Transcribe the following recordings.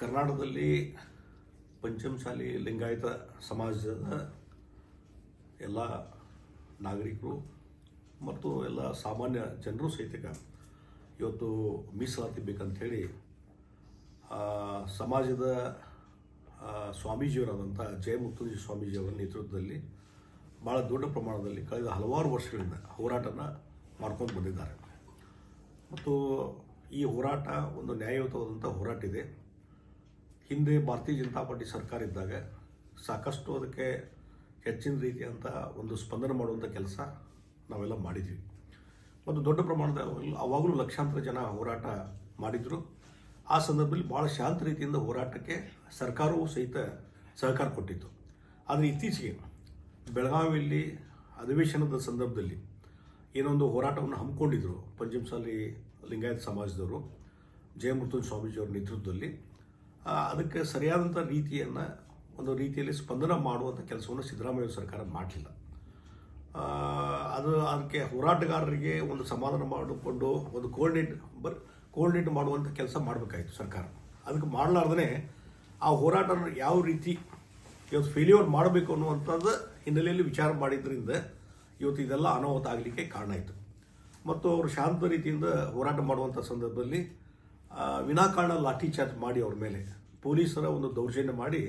ಕರ್ನಾಟಕದಲ್ಲಿ ಪಂಚಮಶಾಲಿ ಲಿಂಗಾಯತ ಸಮಾಜದ ಎಲ್ಲ ನಾಗರಿಕರು ಮತ್ತು ಎಲ್ಲ ಸಾಮಾನ್ಯ ಜನರು ಸಹಿತ ಇವತ್ತು ಮೀಸಲಾತಿ ಬೇಕಂಥೇಳಿ ಸಮಾಜದ ಸ್ವಾಮೀಜಿಯವರಾದಂಥ ಜಯಮುತ್ತುಜಿ ಸ್ವಾಮೀಜಿಯವರ ನೇತೃತ್ವದಲ್ಲಿ ಭಾಳ ದೊಡ್ಡ ಪ್ರಮಾಣದಲ್ಲಿ ಕಳೆದ ಹಲವಾರು ವರ್ಷಗಳಿಂದ ಹೋರಾಟನ ಮಾಡ್ಕೊಂಡು ಬಂದಿದ್ದಾರೆ. ಮತ್ತು ಈ ಹೋರಾಟ ಒಂದು ನ್ಯಾಯಯುತವಾದಂಥ ಹೋರಾಟ ಇದೆ. ಹಿಂದೆ ಭಾರತೀಯ ಜನತಾ ಪಾರ್ಟಿ ಸರ್ಕಾರ ಇದ್ದಾಗ ಸಾಕಷ್ಟು ಅದಕ್ಕೆ ಹೆಚ್ಚಿನ ರೀತಿಯಂಥ ಒಂದು ಸ್ಪಂದನೆ ಮಾಡುವಂಥ ಕೆಲಸ ನಾವೆಲ್ಲ ಮಾಡಿದ್ವಿ. ಮತ್ತು ದೊಡ್ಡ ಪ್ರಮಾಣದ ಅವಾಗಲೂ ಲಕ್ಷಾಂತರ ಜನ ಹೋರಾಟ ಮಾಡಿದರು. ಆ ಸಂದರ್ಭದಲ್ಲಿ ಭಾಳ ಶಾಂತ ರೀತಿಯಿಂದ ಹೋರಾಟಕ್ಕೆ ಸರ್ಕಾರವೂ ಸಹಿತ ಸಹಕಾರ ಕೊಟ್ಟಿತ್ತು. ಆದರೆ ಇತ್ತೀಚೆಗೆ ಬೆಳಗಾವಿಯಲ್ಲಿ ಅಧಿವೇಶನದ ಸಂದರ್ಭದಲ್ಲಿ ಏನೊಂದು ಹೋರಾಟವನ್ನು ಹಮ್ಮಿಕೊಂಡಿದ್ರು. ಪಂಚಮಸಾಲಿ ಲಿಂಗಾಯತ್ ಸಮಾಜದವರು ಜಯಮೃತ್ಯುಂಜ ಸ್ವಾಮೀಜಿಯವರ ನೇತೃತ್ವದಲ್ಲಿ. ಅದಕ್ಕೆ ಸರಿಯಾದಂಥ ರೀತಿಯನ್ನು ಒಂದು ರೀತಿಯಲ್ಲಿ ಸ್ಪಂದನ ಮಾಡುವಂಥ ಕೆಲಸವನ್ನು ಸಿದ್ದರಾಮಯ್ಯ ಸರ್ಕಾರ ಮಾಡಲಿಲ್ಲ. ಅದು ಅದಕ್ಕೆ ಹೋರಾಟಗಾರರಿಗೆ ಒಂದು ಸಮಾಧಾನ ಮಾಡಿಕೊಂಡು, ಒಂದು ಕೋರ್ಡಿನೇಟ್ ಬರ್ ಕೋರ್ಡಿನೇಟ್ ಮಾಡುವಂಥ ಕೆಲಸ ಮಾಡಬೇಕಾಯಿತು ಸರ್ಕಾರ. ಅದಕ್ಕೆ ಮಾಡಲಾರ್ದೇ ಆ ಹೋರಾಟ ಯಾವ ರೀತಿ ಇವತ್ತು ಫೇಲ್ಯೂರ್ ಮಾಡಬೇಕು ಅನ್ನುವಂಥದ್ದು ಹಿನ್ನೆಲೆಯಲ್ಲಿ ವಿಚಾರ ಮಾಡಿದ್ರಿಂದ ಇವತ್ತು ಇದೆಲ್ಲ ಅನಾಹುತ ಆಗಲಿಕ್ಕೆ ಕಾರಣ ಆಯಿತು. ಮತ್ತು ಅವರು ಶಾಂತ ರೀತಿಯಿಂದ ಹೋರಾಟ ಮಾಡುವಂಥ ಸಂದರ್ಭದಲ್ಲಿ ವಿನಾಕಾರಣ ಲಾಠಿ ಚಾರ್ಜ್ ಮಾಡಿ ಅವ್ರ ಮೇಲೆ. ಪೊಲೀಸರ ಒಂದು ದೌರ್ಜನ್ಯ ಮಾಡಿ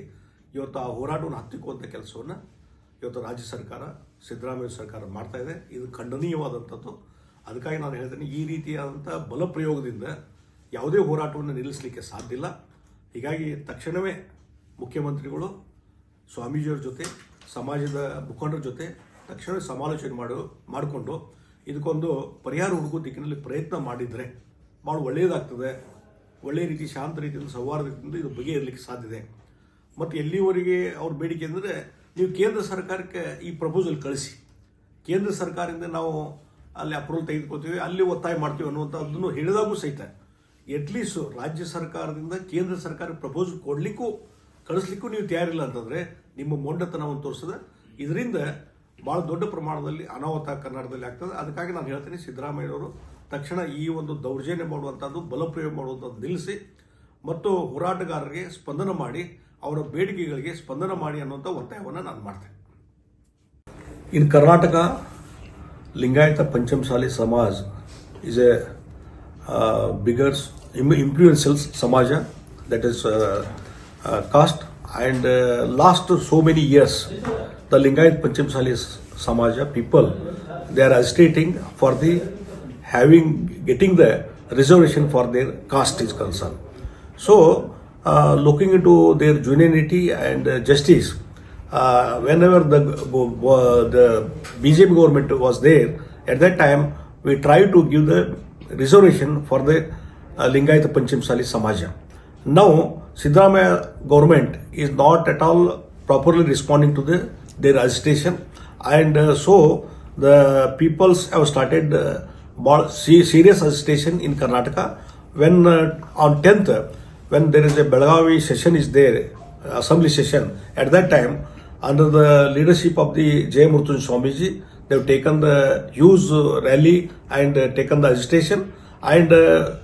ಇವತ್ತು ಆ ಹೋರಾಟವನ್ನು ಹತ್ತಿಕ್ಕುವಂಥ ಕೆಲಸವನ್ನು ಇವತ್ತು ರಾಜ್ಯ ಸರ್ಕಾರ, ಸಿದ್ದರಾಮಯ್ಯ ಸರ್ಕಾರ ಮಾಡ್ತಾ ಇದೆ. ಇದು ಖಂಡನೀಯವಾದಂಥದ್ದು. ಅದಕ್ಕಾಗಿ ನಾನು ಹೇಳ್ತೇನೆ ಈ ರೀತಿಯಾದಂಥ ಬಲಪ್ರಯೋಗದಿಂದ ಯಾವುದೇ ಹೋರಾಟವನ್ನು ನಿಲ್ಲಿಸಲಿಕ್ಕೆ ಸಾಧ್ಯ ಇಲ್ಲ. ಹೀಗಾಗಿ ತಕ್ಷಣವೇ ಮುಖ್ಯಮಂತ್ರಿಗಳು, ಸ್ವಾಮೀಜಿಯವ್ರ ಜೊತೆ, ಸಮಾಜದ ಮುಖಂಡರ ಜೊತೆ ತಕ್ಷಣವೇ ಸಮಾಲೋಚನೆ ಮಾಡು, ಮಾಡಿಕೊಂಡು ಇದಕ್ಕೊಂದು ಪರಿಹಾರ ಹುಡುಕೋ ದಿಕ್ಕಿನಲ್ಲಿ ಪ್ರಯತ್ನ ಮಾಡಿದರೆ ಭಾಳ ಒಳ್ಳೆಯದಾಗ್ತದೆ ಒಳ್ಳೆಯ ರೀತಿ, ಶಾಂತ ರೀತಿಯಿಂದ ಸೌಹಾರ್ದದಿಂದ ಇದು ಬಗೆಹರಲಿಕ್ಕೆ ಸಾಧ್ಯ ಇದೆ. ಮತ್ತು ಎಲ್ಲಿವರೆಗೆ ಅವ್ರ ಬೇಡಿಕೆ ಅಂದರೆ, ನೀವು ಕೇಂದ್ರ ಸರ್ಕಾರಕ್ಕೆ ಈ ಪ್ರಪೋಸಲ್ ಕಳಿಸಿ. ಕೇಂದ್ರ ಸರ್ಕಾರದಿಂದ ನಾವು ಅಲ್ಲಿ ಅಪ್ರೂವಲ್ ತೆಗೆದುಕೊಳ್ತೀವಿ, ಅಲ್ಲಿ ಒತ್ತಾಯ ಮಾಡ್ತೀವಿ ಅನ್ನುವಂಥದ್ದನ್ನು ಹೇಳಿದಾಗೂ ಸಹಿತ ಅಟ್ಲೀಸ್ಟ್ ರಾಜ್ಯ ಸರ್ಕಾರದಿಂದ ಕೇಂದ್ರ ಸರ್ಕಾರಕ್ಕೆ ಪ್ರಪೋಸಲ್ ಕೊಡಲಿಕ್ಕೂ, ಕಳಿಸ್ಲಿಕ್ಕೂ ನೀವು ತಯಾರಿಲ್ಲ ಅಂತಂದರೆ ನಿಮ್ಮ ಮೊಂಡತನವನ್ನು ತೋರಿಸದ ಇದರಿಂದ ಭಾಳ ದೊಡ್ಡ ಪ್ರಮಾಣದಲ್ಲಿ ಅನಾಹುತ ಕರ್ನಾಟಕದಲ್ಲಿ ಆಗ್ತದೆ. ಅದಕ್ಕಾಗಿ ನಾನು ಹೇಳ್ತೀನಿ ಸಿದ್ದರಾಮಯ್ಯವರು ತಕ್ಷಣ ಈ ಒಂದು ದೌರ್ಜನ್ಯ ಮಾಡುವಂಥದ್ದು ಬಲಪ್ರಯೋಗ ಮಾಡುವಂಥದ್ದು ನಿಲ್ಲಿಸಿ, ಮತ್ತು ಹೋರಾಟಗಾರರಿಗೆ ಸ್ಪಂದನ ಮಾಡಿ, ಅವರ ಬೇಡಿಕೆಗಳಿಗೆ ಸ್ಪಂದನ ಮಾಡಿ ಅನ್ನುವಂಥ ಒತ್ತಾಯವನ್ನು ನಾನು ಮಾಡ್ತೇನೆ. In Karnataka Lingayat Panchamasali samaj is a biggers influential samaja that is caste and last so many years the Lingayat Panchamasali samaja people they are agitating for the having getting the reservation for their caste is concerned so uh, looking into their genuinity and uh, justice uh, whenever the uh, the bjp government was there at that time we tried to give the reservation for the uh, Lingayat Panchimsali Samaja. Now, Sidramaya government is not at all properly responding to the their agitation, and uh, so the peoples have started uh, serious agitation in Karnataka. When uh, on 10th, when there is a Belagavi session is there, assembly session, at that time, under the leadership of the Jay Murtun Swamiji, they have taken the huge rally and uh, taken the agitation and uh,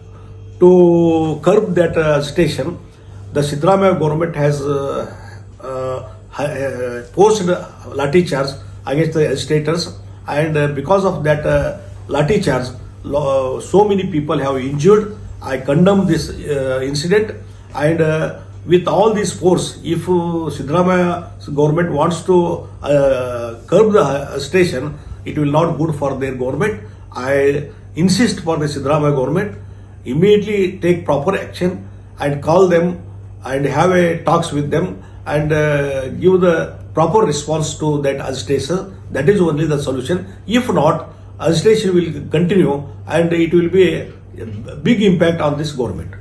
to curb that uh, agitation, the Sidramaya government has uh, uh, uh, lathi charge against the agitators, and uh, because of that uh, lathi charge, so many people have injured. I condemn this uh, incident, and uh, with all this force, if uh, Sidramaya government wants to uh, curb the station, it will not good for their government. I insist for the Sidramaya government immediately take proper action and call them and have a talks with them and uh, give the proper response to that agitation. That is only the solution. If not, agitation will continue and it will be a big impact on this government.